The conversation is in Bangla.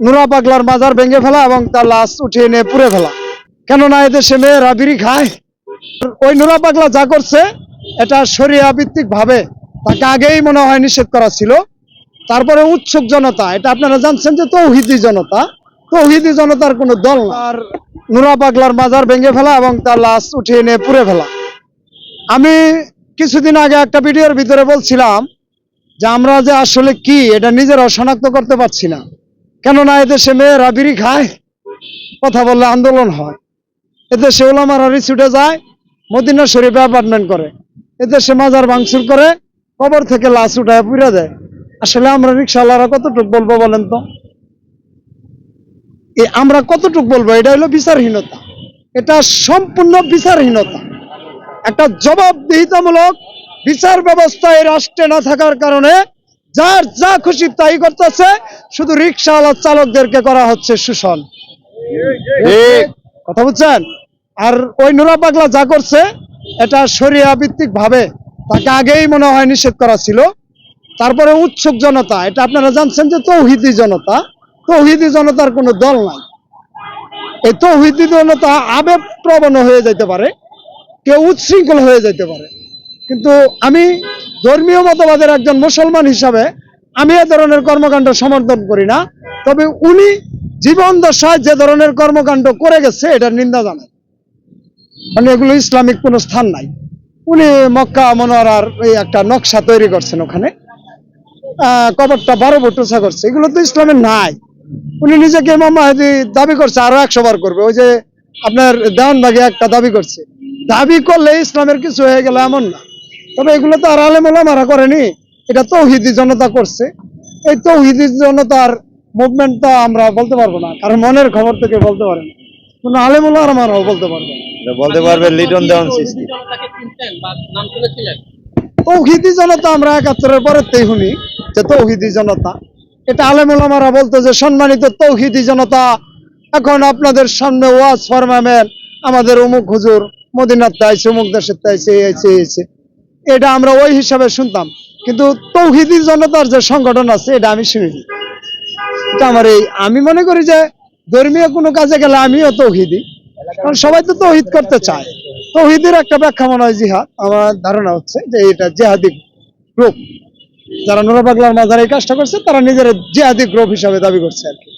নুরা পাগলার মাজার ভেঙে ফেলা এবং তার লাশ উঠিয়ে নিয়ে পুড়ে ফেলা। কেননা এদেশে মেয়েরা বিড়ি খায়। ওই নুরা পাগলা যা করছে, এটা সরিয়া ভিত্তিক ভাবে তাকে আগেই মনে হয় নিষেধ করা ছিল। তারপরে উৎসুক জনতা, এটা আপনারা জানছেন যে তৌহিদি জনতা, তৌহিদি জনতার কোনো দল আর নুরা পাগলার মাজার ভেঙে ফেলা এবং তার লাশ উঠিয়ে নিয়ে পুড়ে ফেলা। আমি কিছুদিন আগে একটা ভিডিওর ভিতরে বলছিলাম যে আমরা যে আসলে কি, এটা নিজেরাও শনাক্ত করতে পারছি না। কেননা এদেশে মেয়েরা বিড়ি খায়, কথা বললে আন্দোলন হয়। এদেশে ওলামারা ছুটে যায়, মদিনা শরীফে অ্যাপার্টমেন্ট করে। এদেশে মাজার ভাঙচুর করে, কবর থেকে লাশ উঠায় পুড়ে দেয়। আসলে আমরা রিক্সাওয়ালারা কতটুকু বলব বলেন তো? এ আমরা কতটুকু বলব? এটা হলো বিচারহীনতা। এটা সম্পূর্ণ বিচারহীনতা। একটা জবাবদিহিতামূলক বিচার ব্যবস্থা এই রাষ্ট্রে না থাকার কারণে যার যা খুশি তাই করতেছে শুধু রিক্সাওয়ালা চালকদেরকে করা হচ্ছে শোষণ। কথা বুঝছেন? আর ওই নুরা পাগলা যা করছে এটা সরিয়া ভিত্তিক ভাবে তাকে আগেই মনে হয় নিষেধ করা ছিল। তারপরে উৎসুক জনতা এটা আপনারা জানছেন যে তৌহিদি জনতা তৌহিদি জনতার কোনো দল নাই। এই তৌহিদি জনতা আবেগ প্রবণ হয়ে যেতে পারে কেউ উচ্ছৃঙ্খল হয়ে যেতে পারে। কিন্তু আমি ধর্মীয় মতবাদের একজন মুসলমান হিসাবে আমি এ ধরনের কর্মকাণ্ড সমর্থন করি না। তবে উনি জীবন দশায় যে ধরনের কর্মকাণ্ড করে গেছে, এটার নিন্দা জানাই মানে এগুলো ইসলামিক কোনো স্থান নাই। উনি মক্কা মনোয়ারার এই একটা নকশা তৈরি করছেন ওখানে। কবরটা বারো উঁচা করছে। এগুলো তো ইসলামের নাই। উনি নিজেকে ইমাম মাহাদি দাবি করছে, আরও একশো বার করবে। ওই যে আপনার দেওয়ানবাগে একটা দাবি করছে। দাবি করলে ইসলামের কিছু হয়ে গেল এমন না। তবে এগুলো তো আর আলেম ওলামারা করেনি। এটা তৌহিদি জনতা করছে। এই তৌহিদি জনতার মুভমেন্টটা আমরা বলতে পারব না কারণ মনের খবর থেকে বলতে পারে না। কোনো আলেম ওলামারাও বলতে পারবে বলতে পারবে লিটন দেওয়ান তৌহিদি জনতা আমরা একাত্তরের পরেতেই শুনি যে তৌহিদি জনতা। এটা আলেম ওলামারা বলতো যে সম্মানিত তৌহিদি জনতা এখন আপনাদের সামনে ওয়াজ ফরমামেন আমাদের অমুক হুজুর মদিনার তাইছে অমুক দেশের তাইছে এই আইছে। এটা আমরা ওই হিসাবে শুনতাম। কিন্তু তৌহিদি জনতার যে সংগঠন আছে, এটা আমি শুনিনি। আমার এই আমি মনে করি যে ধর্মীয় কোনো কাজে গেলে আমিও তৌহিদি। কারণ সবাই তো তৌহিদ করতে চায়। তৌহিদের একটা ব্যাখ্যা মনে হয় জিহাদ। আমার ধারণা হচ্ছে যে এটা জেহাদি গ্রুপ যারা নুরা পাগলার এই কাজটা করছে, তারা নিজের জেহাদি গ্রুপ হিসাবে দাবি করছে আর কি।